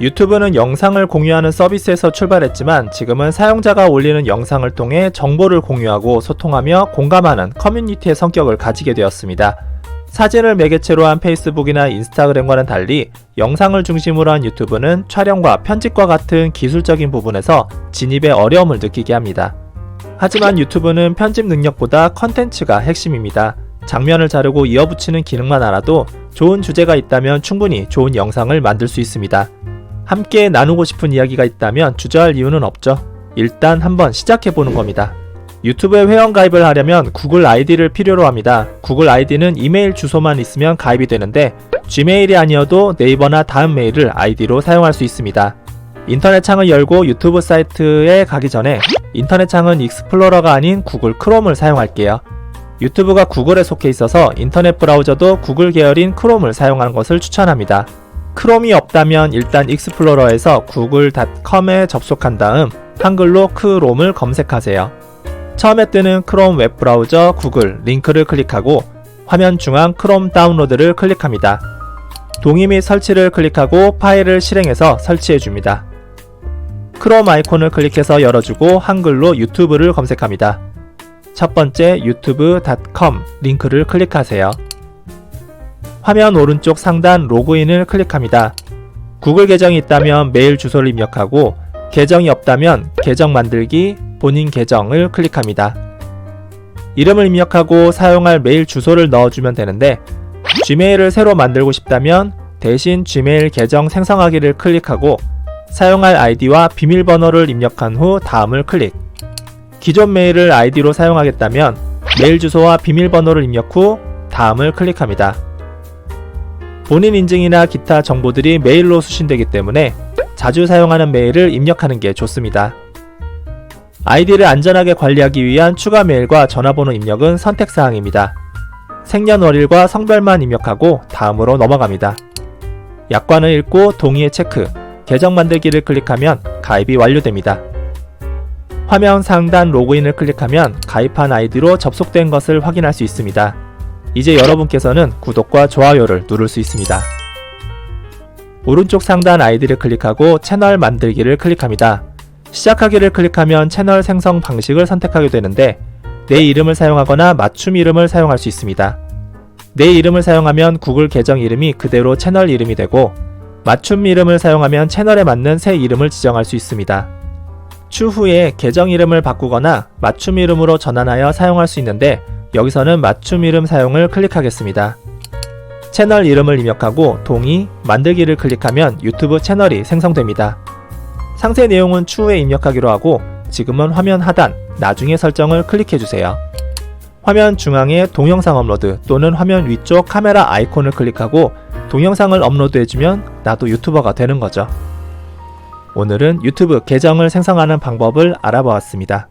유튜브는 영상을 공유하는 서비스에서 출발했지만 지금은 사용자가 올리는 영상을 통해 정보를 공유하고 소통하며 공감하는 커뮤니티의 성격을 가지게 되었습니다. 사진을 매개체로 한 페이스북이나 인스타그램과는 달리 영상을 중심으로 한 유튜브는 촬영과 편집과 같은 기술적인 부분에서 진입에 어려움을 느끼게 합니다. 하지만 유튜브는 편집 능력보다 컨텐츠가 핵심입니다. 장면을 자르고 이어붙이는 기능만 알아도 좋은 주제가 있다면 충분히 좋은 영상을 만들 수 있습니다. 함께 나누고 싶은 이야기가 있다면 주저할 이유는 없죠. 일단 한번 시작해 보는 겁니다. 유튜브에 회원 가입을 하려면 구글 아이디를 필요로 합니다. 구글 아이디는 이메일 주소만 있으면 가입이 되는데 gmail이 아니어도 네이버나 다음 메일을 아이디로 사용할 수 있습니다. 인터넷 창을 열고 유튜브 사이트에 가기 전에 인터넷 창은 익스플로러가 아닌 구글 크롬을 사용할게요. 유튜브가 구글에 속해 있어서 인터넷 브라우저도 구글 계열인 크롬을 사용하는 것을 추천합니다. 크롬이 없다면 일단 익스플로러에서 구글.com에 접속한 다음 한글로 크롬을 검색하세요. 처음에 뜨는 크롬 웹 브라우저 구글 링크를 클릭하고 화면 중앙 크롬 다운로드를 클릭합니다. 동의 및 설치를 클릭하고 파일을 실행해서 설치해 줍니다. 크롬 아이콘을 클릭해서 열어주고 한글로 유튜브를 검색합니다. 첫 번째 유튜브.com 링크를 클릭하세요. 화면 오른쪽 상단 로그인을 클릭합니다. 구글 계정이 있다면 메일 주소를 입력하고 계정이 없다면 계정 만들기 본인 계정을 클릭합니다. 이름을 입력하고 사용할 메일 주소를 넣어주면 되는데 gmail을 새로 만들고 싶다면 대신 gmail 계정 생성하기를 클릭하고 사용할 아이디와 비밀번호를 입력한 후 다음을 클릭. 기존 메일을 아이디로 사용하겠다면 메일 주소와 비밀번호를 입력 후 다음을 클릭합니다. 본인 인증이나 기타 정보들이 메일로 수신되기 때문에 자주 사용하는 메일을 입력하는 게 좋습니다. 아이디를 안전하게 관리하기 위한 추가 메일과 전화번호 입력은 선택사항입니다. 생년월일과 성별만 입력하고 다음으로 넘어갑니다. 약관을 읽고 동의에 체크, 계정 만들기를 클릭하면 가입이 완료됩니다. 화면 상단 로그인을 클릭하면 가입한 아이디로 접속된 것을 확인할 수 있습니다. 이제 여러분께서는 구독과 좋아요를 누를 수 있습니다. 오른쪽 상단 아이디를 클릭하고 채널 만들기를 클릭합니다. 시작하기를 클릭하면 채널 생성 방식을 선택하게 되는데 내 이름을 사용하거나 맞춤 이름을 사용할 수 있습니다. 내 이름을 사용하면 구글 계정 이름이 그대로 채널 이름이 되고 맞춤 이름을 사용하면 채널에 맞는 새 이름을 지정할 수 있습니다. 추후에 계정 이름을 바꾸거나 맞춤 이름으로 전환하여 사용할 수 있는데 여기서는 맞춤 이름 사용을 클릭하겠습니다. 채널 이름을 입력하고 동의, 만들기를 클릭하면 유튜브 채널이 생성됩니다. 상세 내용은 추후에 입력하기로 하고 지금은 화면 하단, 나중에 설정을 클릭해주세요. 화면 중앙에 동영상 업로드 또는 화면 위쪽 카메라 아이콘을 클릭하고 동영상을 업로드해주면 나도 유튜버가 되는 거죠. 오늘은 유튜브 계정을 생성하는 방법을 알아보았습니다.